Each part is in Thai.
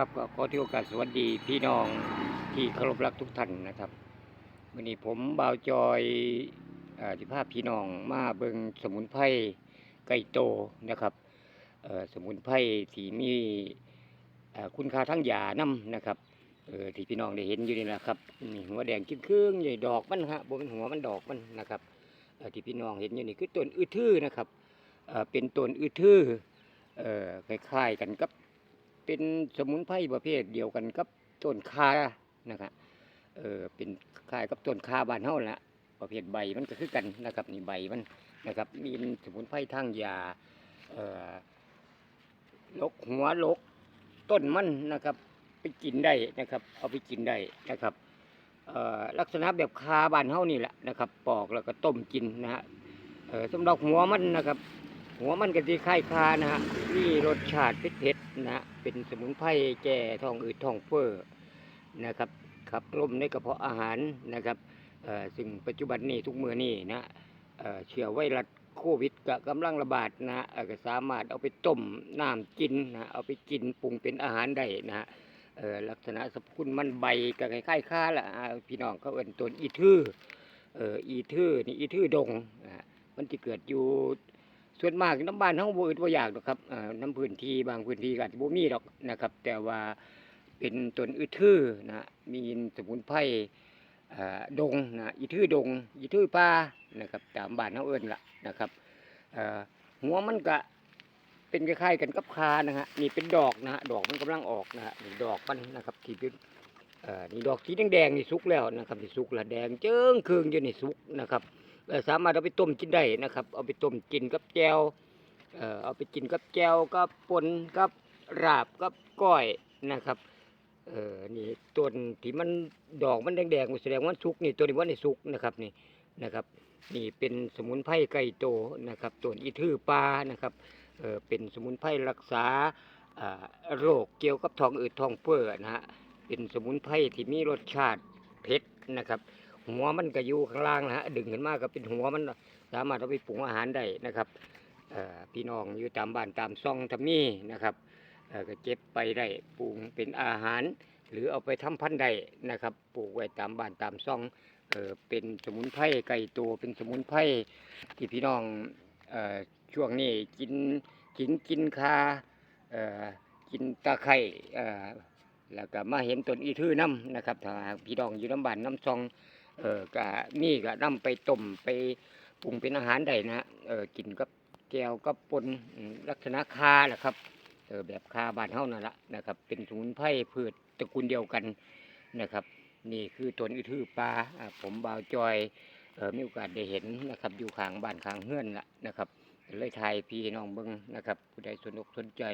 ครับก็ขอที่โอกาสสวัสดีพี่น้องที่เคารพรักทุกท่านนะครับวันนี้ผมบ่าวจอยอาสิภาพพี่น้องมาเบิงสมุนไพรไก่โตนะครับสมุนไพรที่มีเอ่อคุณค่าทั้งยานํนะครับที่พี่น้องได้เห็นอยู่นี่นะครับนี่หัวแดงจิ้มครึ่งใหญ่ดอกมันฮะบนหัวมันดอกมันนะครับที่พี่น้องเห็นอยู่นี่คือต้นอือทื่อนะครับเป็นต้นอือทื่อเอ่อคล้ายๆกันกับ เป็นสมุนไพรประเภทเดียวกันกับต้นคานะครับเออเป็นคล้ายกับต้นคาบานเฮาละประเภทใบมันก็คือกันนะครับนี่ใบมันนะครับมีสมุนไพรทางยาเอ่อลกหัวลกต้นมันนะครับ ไปกินได้นะครับ เอาไปกินได้นะครับเออลักษณะแบบคาบานเฮานี่แหละนะครับ ปอกแล้วก็ต้มกินนะฮะเออสำหรับหัวมันนะครับ หัวมันก็ที่คล้ายคานะฮะมีรสชาติเผ็ดๆนะเป็นสมุนไพรแก้ท้องอืดท้องเฟ้อนะครับขับลมในกระเพาะอาหารนะครับเออซึ่งปัจจุบันนี้ทุกมือนี้นะเออเชื้อไวรัสโควิดก็กำลังระบาดนะก็สามารถเอาไปต้มน้ำกินนะเอาไปกินปรุงเป็นอาหารได้นะเออลักษณะสรรพคุณมันใบก็คล้ายๆค้าละอ่าพี่น้องเขาเอิ้นต้นอีทื่อเอออีทื่อนี่อีทื่อดงนะมันที่เกิดอยู่ ส่วนมากน้ำบ้านเฮาบ่อึดบ่อยากดอกครับน้ำพื้นที่บางพื้นที่ก็อาจจะบ่มีดอกนะครับ แต่ว่าเป็นต้นอึดทื่อนะมีสมุนไพรดงนะอีทื่อดงอีทื่อป่านะครับตามบ้านเฮาเอิ้นล่ะนะครับหัวมันก็เป็นคล้ายๆกันกับคานะฮะนี่เป็นดอกนะฮะดอกมันกำลังออกนะฮะนี่ดอกมันนะครับที่เป็นนี่ดอกสีแดงๆนี่สุกแล้วนะครับนี่สุกแล้วแดงเจิ้งครึ่งอยู่นี่สุกนะครับ สามารถเอาไปต้มกินได้นะครับ เอาไปต้มกินกับแจวเอาไปกินกับแจวกับปนกับราบกับก้อยนะครับเออนี่ต้นที่มันดอกมันแดงๆมันแสดงว่าสุกนี่ตัวนี้ว่าในสุกนะครับนี่นะครับนี่เป็นสมุนไพรไก่โตนะครับต้นอีทื่อปลานะครับเออเป็นสมุนไพรรักษาอ่าโรคเกี่ยวกับท้องอืดท้องเฟ้อนะฮะเป็นสมุนไพรที่มีรสชาติเผ็ดนะครับ หัวมันก็อยู่ข้างล่างนะฮะดึงขึ้นมาก็เป็นหัวมันสามารถเอาไปปรุงอาหารได้นะครับพี่น้องอยู่ตามบ้านตามซ่องทำนี่นะครับก็เก็บไปได้ปรุงเป็นอาหาร หรือเอาไปทำพันธุ์ได้นะครับปลูกไว้ตามบ้านตามซ่องเป็นสมุนไพรไก่ตัวเป็นสมุนไพรที่พี่น้องอช่วงนี้กินกินกินคากินตะไคร่แล้วก็มาเห็นต้นอีทื่อน้ำนะครับถ้าพี่น้องอยู่น้ำบ้านน้ำซอง เออก็นี่ก็นำไปต้มไปปรุงเป็นอาหารได้นะเออกินกับแก้วกับปนลักษณะคาแหละครับเออแบบคาบานเฮานั่นละนะครับ เป็นสมุนไพรพืชตระกูลเดียวกันนะครับ นี่คือต้นอือทือปลาผมบ่าวจอยเออมีโอกาสได้เห็นนะครับ อยู่ข้างบ้านข้างเฮือนละนะครับเลยถ่ายพี่น้องเบิ่งนะครับ ผู้ใดสนอกสนใจ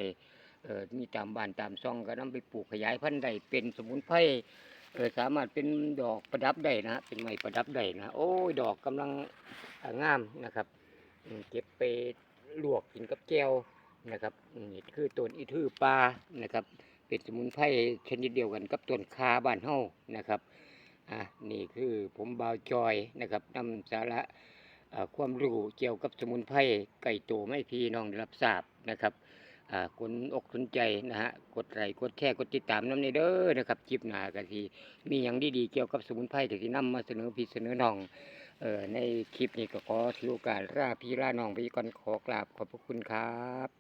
เออมีตามบ้านตามซ่องก็นำไปปลูกขยายพันธุ์ได้เป็นสมุนไพร เออสามารถเป็นดอกประดับได้นะฮะเป็นไม้ประดับได้นะโอ้ยดอกกำลังงามนะครับเก็บไปลวกกินกับแก้วนะครับนี่คือต้นอีทื่อปลานะครับ เป็นสมุนไพรชนิดเดียวกันกับต้นคาบ้านเฮานะครับอะนี่คือผมบาวจอยนะครับนำสาระความรู้เกี่ยวกับสมุนไพรไก่โตไม่พีน้องได้รับทราบนะครับ คนอกสนใจนะฮะ กดไลค์กดแชร์กดติดตามน้ำในเด้อนะครับคลิปหน้ากะทีมีอย่างดีๆเกี่ยวกับสมุนไพรที่นำมาเสนอพี่เสนอน้องเอ่อในคลิปนี้ก็ขอถือโอกาสราพี่ลาน้องไปก่อนขอกราบขอบพระคุณครับ